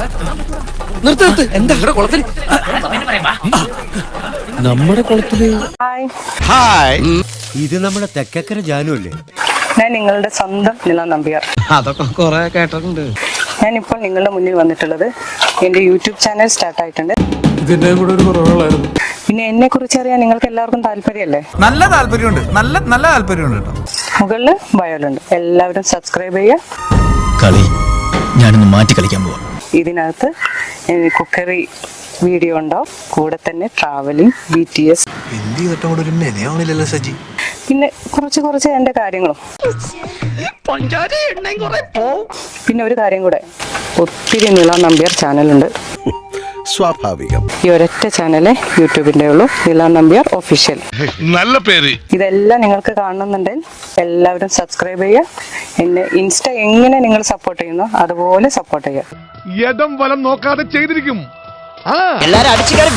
നിർത്ത് നിർത്ത്. എന്താ ഇവിടെ കുളത്തിൽ നമ്മുടെ കുളത്തിൽ ഹായ് ഹായ് ഇത് നമ്മുടെ തെക്കക്കര ജാനു അല്ലേ? ഞാൻ നിങ്ങളുടെ സ്വന്തം നില നമ്പ്യാർ. അതൊക്കെ കൊറേ കേട്ടിട്ടുണ്ട്. ഇപ്പോൾ നിങ്ങളുടെ മുന്നിൽ വന്നിട്ടുള്ളത് എന്റെ യൂട്യൂബ് ചാനൽ സ്റ്റാർട്ട് ആയിട്ടുണ്ട്. ഇതിന്റെ കൂടെ ഒരു കുറവുകളായിരുന്നു. പിന്നെ എന്നെ കുറിച്ച് അറിയാൻ നിങ്ങൾക്ക് എല്ലാവർക്കും താല്പര്യമല്ലേ? നല്ല താല്പര്യമുണ്ട്. നല്ല നല്ല താല്പര്യമുണ്ട് കേട്ടോ. മുകളിൽ ബയോലുണ്ട് എല്ലാവരും സബ്സ്ക്രൈബ് ചെയ്യുക. കളി ഞാനിന്ന് മാറ്റി കളിക്കാൻ പോവാം. ഇതിനകത്ത് കുക്കറി വീഡിയോ ഉണ്ടോ? കൂടെ തന്നെ ട്രാവലിംഗ് ബി ടി എസ് പിന്നെ കുറച്ച് കുറച്ച് എന്റെ കാര്യങ്ങളും. പിന്നെ ഒരു കാര്യം കൂടെ. ഒത്തിരി നീളം നമ്പ്യാർ ചാനലുണ്ട്. സ്വാഭാവികം. ഈ ഒരൊറ്റ ചാനലേ യൂട്യൂബിന്റെ ഉള്ളൂ. നീലാം നമ്പ്യാർ ഒഫീഷ്യൽ നല്ല പേര്. ഇതെല്ലാം നിങ്ങൾക്ക് കാണണമെന്നുണ്ടെങ്കിൽ എല്ലാവരും സബ്സ്ക്രൈബ് ചെയ്യുക. എന്നെ ഇൻസ്റ്റ എങ്ങനെ നിങ്ങൾ സപ്പോർട്ട് ചെയ്യുന്നു അതുപോലെ സപ്പോർട്ട് ചെയ്യുക. യഥം വലം നോക്കാതെ ചെയ്തിരിക്കും. ആ. എല്ലാരും അടിച്ചു കയറി